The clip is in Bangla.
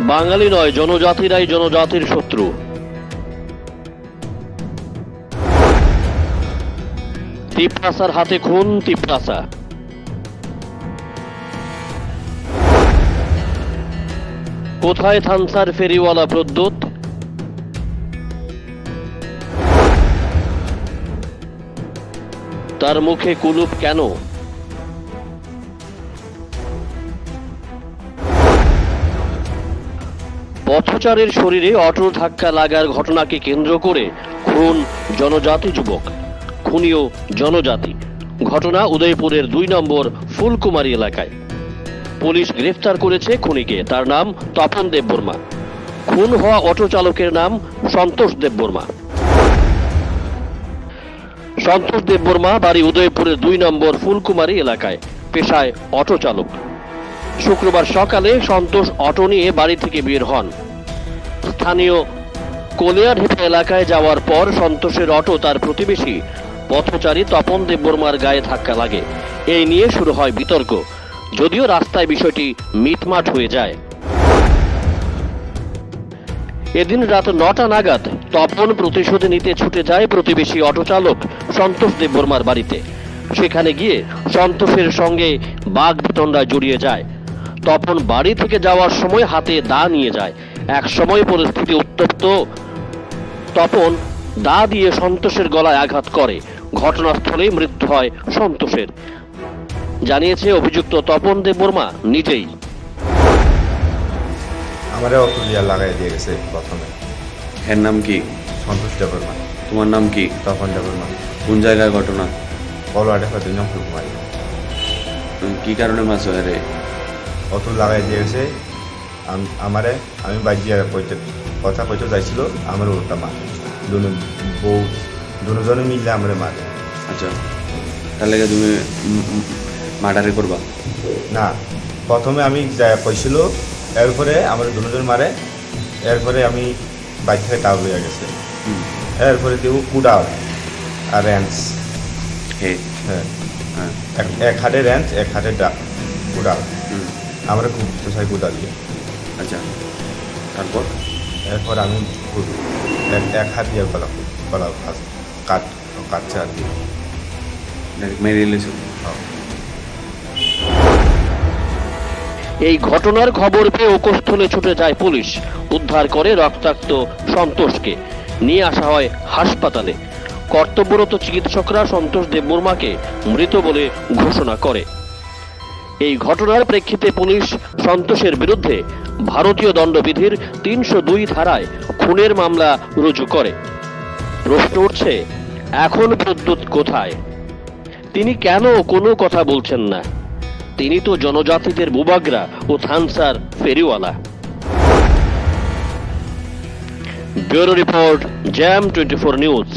বাঙালি নয়, জনজাতিরাই জনজাতির শত্রু। তিপ্রাসার হাতে খুন, তিপ্রাসা। কোথায় থানসার ফেরিওয়ালা প্রদ্যুৎ তার মুখে কুলুপ কেন? পথচারের শরীরে অটো ধাক্কা লাগার ঘটনাকে কেন্দ্র করে খুন জনজাতি যুবক খুনিও জনজাতি। ঘটনা উদয়পুরের দুই নম্বর ফুলকুমারী এলাকায়। পুলিশ গ্রেফতার করেছে খুনিকে, তার নাম তপন দেববর্মা। খুন হওয়া অটো চালকের নাম সন্তোষ দেববর্মা। সন্তোষ দেববর্মা বাড়ি উদয়পুরের দুই নম্বর ফুলকুমারী এলাকায়, পেশায় অটো চালক। শুক্রবার সকালে সন্তোষ অটো নিয়ে বাড়ি থেকে বের হন। স্থানীয় কলিয়ারহিপা এলাকায় যাওয়ার পর সন্তোষের অটো তার প্রতিবেশী পথচারী তপন দেববর্মার গায়ে ধাক্কা লাগে। এই নিয়ে শুরু হয় বিতর্ক। যদিও রাস্তায় বিষয়টি মিটমাট হয়ে যায়। এদিন রাত নটা নাগাদ তপন প্রতিশোধ নিতে ছুটে যায় প্রতিবেশী অটো চালক সন্তোষ দেববর্মার বাড়িতে। সেখানে গিয়ে সন্তোষের সঙ্গে বাঘ বিতণ্ডায় জড়িয়ে যায়। তপন বাড়ি থেকে যাওয়ার সময় হাতে দা নিয়ে যায়। এক সময় পরিস্থিতি উত্তপ্ত। তপন দা দিয়ে সন্তোষের গলায় আঘাত করে। ঘটনাস্থলেই মৃত্যু হয় সন্তোষের। জানিয়েছে অভিযুক্ত তপন দেববর্মা নিজেই। আমারে অত লাগাই দিয়ে গেছে প্রথমে। এর নাম কি? সন্তোষ দেবর্মা তোমার নাম কি? তপন দেবর্মা কোন জায়গার ঘটনা? কলওয়াটে হয়তো নাম ফুলকুমারি কি কারণে মাছ রে অত লাগাই দিয়ে গেছে আমারে আমি বাজিয়া কইতে কথা কইতে যাইছিল আমার ওটা মা দুনো বউ দুজনে মিললে আমরা মারে। আচ্ছা তাহলে তুমি মার্ডারে করবা? না প্রথমে আমি যা কইছিল এরপরে আমার দুজন মারে এরপরে আমি বাইক থেকে টাউল হয়ে গেছে। এরপরে দেবো কুডাল আর র্যান্স হ্যাঁ। হ্যাঁ। এক- হাটে র্যান্স এক হাটে ডা কুডাল। হুম, আমরা খুব পোষাই কুদাল দিয়ে। আচ্ছা তারপর? এরপর আমি এক এক হাত দিয়ে কলা ফাঁস- কাট কাটছে আর কি। মেরে এলেছো। হ্যাঁ। এই ঘটনার খবর পেয়ে উপস্থলে ছুটে যায় পুলিশ। উদ্ধার করে রক্তাক্ত সন্তোষকে। নিয়ে আসা হয় হাসপাতালে। কর্তব্যরত চিকিৎসকরা সন্তোষ দেববর্মাকে মৃত বলে ঘোষণা করে। এই ঘটনার প্রেক্ষিতে পুলিশ সন্তোষের বিরুদ্ধে ভারতীয় দণ্ডবিধির তিনশো দুই ধারায় খুনের মামলা রুজু করে। প্রশ্ন উঠছে, এখন প্রদ্যুৎ কোথায়? তিনি কেন কোনো কথা বলছেন না? তিনি তো জনজাতিদের বুবাগরা ও থানসার ফেরিওয়ালা। Bureau report, jam twenty four news.